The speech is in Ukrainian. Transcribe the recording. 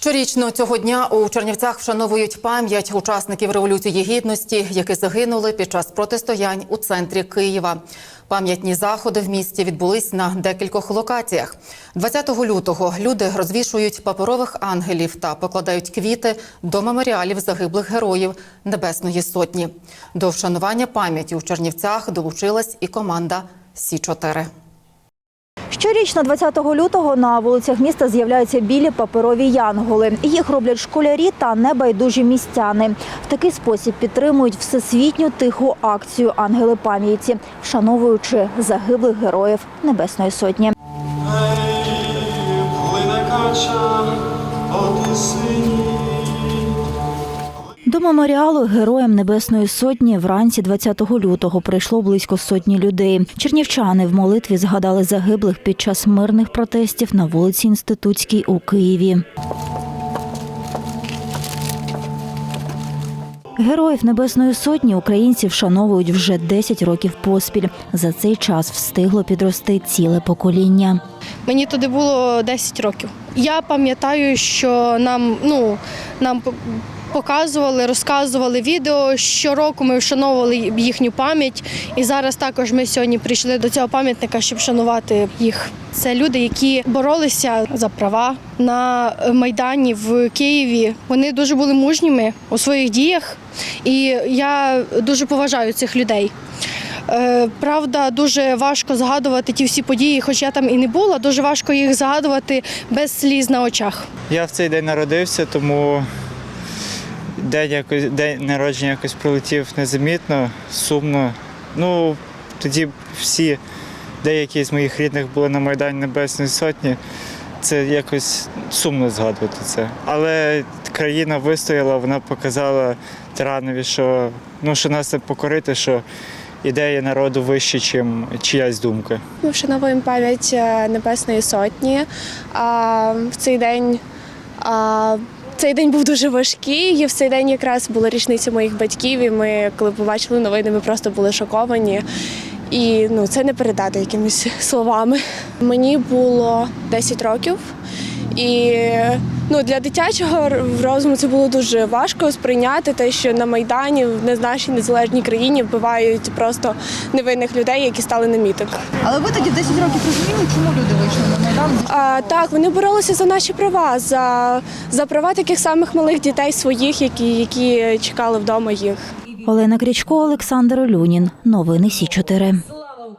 Щорічно цього дня у Чернівцях вшановують пам'ять учасників революції гідності, які загинули під час протистоянь у центрі Києва. Пам'ятні заходи в місті відбулись на декількох локаціях. 20 лютого люди розвішують паперових ангелів та покладають квіти до меморіалів загиблих героїв Небесної Сотні. До вшанування пам'яті у Чернівцях долучилась і команда Сі 4 Щорічно 20 лютого на вулицях міста з'являються білі паперові янголи. Їх роблять школярі та небайдужі містяни. В такий спосіб підтримують всесвітню тиху акцію Ангели пам'яті, вшановуючи загиблих героїв Небесної Сотні. Тисині. До меморіалу Героям Небесної Сотні вранці 20 лютого прийшло близько сотні людей. Чернівчани в молитві згадали загиблих під час мирних протестів на вулиці Інститутській у Києві. Героїв Небесної Сотні українці вшановують вже 10 років поспіль. За цей час встигло підрости ціле покоління. Мені туди було 10 років. Я пам'ятаю, що нам, ну, нам показували, розказували відео. Щороку ми вшановували їхню пам'ять. І зараз також ми сьогодні прийшли до цього пам'ятника, щоб вшанувати їх. Це люди, які боролися за права на Майдані в Києві. Вони дуже були мужніми у своїх діях, і я дуже поважаю цих людей. Е, Правда, дуже важко згадувати ті всі події, хоч я там і не була, дуже важко їх згадувати без сліз на очах. Я в цей день народився, тому день, якось, день народження якось прилетів незамітно, сумно. Ну, тоді всі, деякі з моїх рідних були на Майдані Небесної Сотні. Це якось сумно згадувати це. Але країна вистояла, вона показала тиранові, що, ну, що нас не покорити, що ідея народу вища, ніж чиясь думка. Ми вшановуємо пам'ять е, Небесної Сотні. А, в цей день а, цей день був дуже важкий. І в цей день якраз була річниця моїх батьків. І ми, коли побачили новини, ми просто були шоковані. І ну, це не передати якимись словами. Мені було 10 років. І ну, для дитячого розуму це було дуже важко сприйняти те, що на Майдані в не- нашій незалежній країні вбивають просто невинних людей, які стали на мітинг. Але ви тоді 10 років розуміли, чому люди вийшли на Майдан? А, так, вони боролися за наші права, за, за права таких самих малих дітей своїх, які, які чекали вдома їх. Олена Крічко, Олександр Олюнін. Новини Сі 4